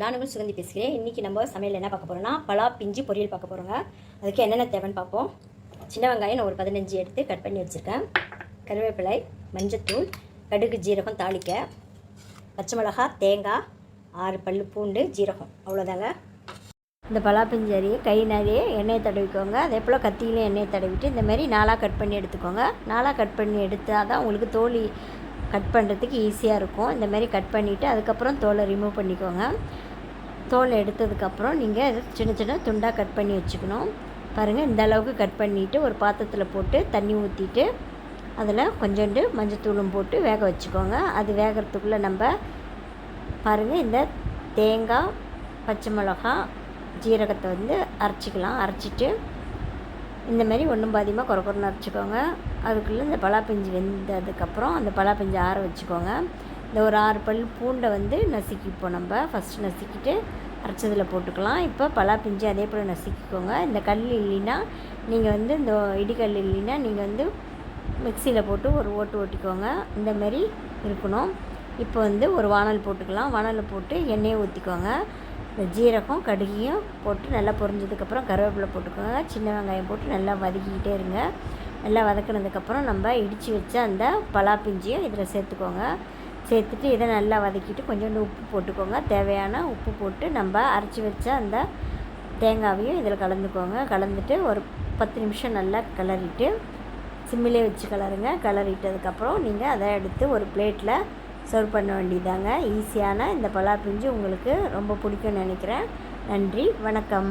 நான் உங்கள் சுகந்தி பேசுகிறேன். இன்றைக்கி நம்ம சமையல் என்ன பார்க்க போகிறோம்னா பலா பிஞ்சு பொரியல் பார்க்க போகிறோங்க அதுக்கு என்னென்ன தேவைன்னு பார்ப்போம். சின்ன வெங்காயம் நான் ஒரு பதினஞ்சு எடுத்து கட் பண்ணி வச்சுருக்கேன். கருவேப்பிலை மஞ்சத்தூள் கடுகு ஜீரகம் தாளிக்க பச்சை மிளகா தேங்காய் ஆறு பல் பூண்டு ஜீரகம். அவ்வளோதாங்க இந்த பலாப்பிஞ்சு அரியை கை நிறைய எண்ணெயை தடவிக்கோங்க. அதே போல் கத்தியிலையும் எண்ணெயை தடவிட்டு இந்த மாதிரி கட் பண்ணி எடுத்துக்கோங்க. நாளாக கட் பண்ணி எடுத்தால் தான் உங்களுக்கு தோலி கட் பண்ணுறதுக்கு ஈஸியாக இருக்கும். இந்த மாதிரி கட் பண்ணிவிட்டு அதுக்கப்புறம் தோலை ரிமூவ் பண்ணிக்கோங்க. தோலை எடுத்ததுக்கப்புறம் நீங்கள் சின்ன சின்ன துண்டாக கட் பண்ணி வச்சுக்கணும். பாருங்கள் இந்த அளவுக்கு கட் பண்ணிவிட்டு ஒரு பாத்திரத்தில் போட்டு தண்ணி ஊற்றிட்டு அதில் கொஞ்சோண்டு மஞ்சத்தூளும் போட்டு வேக வச்சுக்கோங்க. அது வேகிறதுக்குள்ளே நம்ம பாருங்கள் இந்த தேங்காய் பச்சை மிளகா ஜீரகத்தை வந்து அரைச்சிக்கலாம். அரைச்சிட்டு இந்த மாதிரி ஒன்றும் பாதியமாக குறை குறைன்னு அரைச்சிக்கோங்க. அதுக்குள்ளே இந்த பலாப்பிஞ்சு வெந்ததுக்கப்புறம் அந்த பலாப்பிஞ்சு ஆற வச்சுக்கோங்க. இந்த ஒரு ஆறு பல் பூண்டை வந்து நசுக்கிப்போம் நம்ம ஃபஸ்ட்டு நசுக்கிட்டு அரைச்சதில் போட்டுக்கலாம். இப்போ பலா பிஞ்சு அதே போல் நசுக்கிக்கோங்க. இந்த கல் இல்லைன்னா நீங்கள் வந்து இந்த இடிக்கல் இல்லைன்னா நீங்கள் வந்து மிக்சியில் போட்டு ஒரு ஓட்டு ஓட்டிக்கோங்க. இந்தமாரி இருக்கணும். இப்போ வந்து ஒரு வானல் போட்டுக்கலாம். வானலில் போட்டு எண்ணெயை ஊற்றிக்கோங்க இந்த ஜீரகம் கடுகையும் போட்டு நல்லா பொரிஞ்சதுக்கப்புறம் கருவேப்பிலை போட்டுக்கோங்க. சின்ன வெங்காயம் போட்டு நல்லா வதக்கிக்கிட்டே இருங்க. நல்லா வதக்கினதுக்கப்புறம் நம்ம இடித்து வச்ச அந்த பலாப்பிஞ்சியும் இதில் சேர்த்துக்கோங்க. சேர்த்துட்டு இதை நல்லா வதக்கிட்டு கொஞ்சோண்டு உப்பு போட்டுக்கோங்க. தேவையான உப்பு போட்டு நம்ம அரைச்சி வச்ச அந்த தேங்காவையும் இதில் கலந்துக்கோங்க. கலந்துட்டு ஒரு பத்து நிமிஷம் நல்லா கிளறிட்டு சிம்மிலே வச்சு கலருங்க கலரிட்டதுக்கப்புறம் நீங்கள் அதை எடுத்து ஒரு பிளேட்டில் சர்வ் பண்ண வேண்டியதாங்க. ஈஸியான இந்த பலாப்பிஞ்சு உங்களுக்கு ரொம்ப பிடிக்கும்னு நினைக்கிறேன். நன்றி. வணக்கம்.